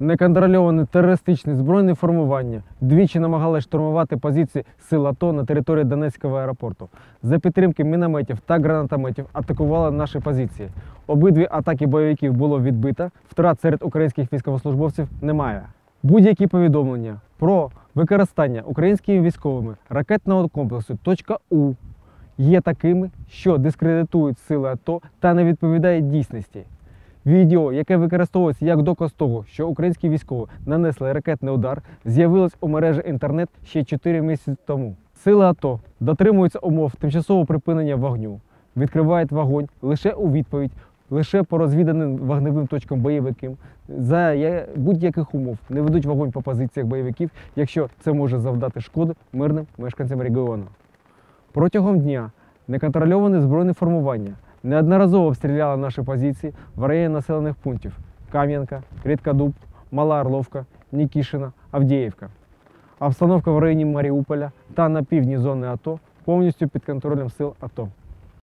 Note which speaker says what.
Speaker 1: Неконтрольоване терористичне збройне формування двічі намагалися штурмувати позиції сил АТО на території Донецького аеропорту. За підтримки мінометів та гранатометів атакували наші позиції. Обидві атаки бойовиків було відбито. Втрат серед українських військовослужбовців немає. Будь-які повідомлення про використання українськими військовими ракетного комплексу «У» є такими, що дискредитують сили АТО та не відповідають дійсності. Відео, яке використовується як доказ того, що українські військові нанесли ракетний удар, з'явилось у мережі інтернет ще 4 місяці тому. Сили АТО дотримуються умов тимчасового припинення вогню, відкривають вогонь лише у відповідь, лише по розвіданим вогневим точкам бойовиків, за будь-яких умов не ведуть вогонь по позиціях бойовиків, якщо це може завдати шкоди мирним мешканцям регіону. Протягом дня неконтрольоване збройне формування неодноразово обстріляла наші позиції в районі населених пунктів Кам'янка, Рідкодуб, Мала Орловка, Нікішина, Авдіївка. Обстановка в районі Маріуполя та на півдні зони АТО повністю під контролем сил АТО.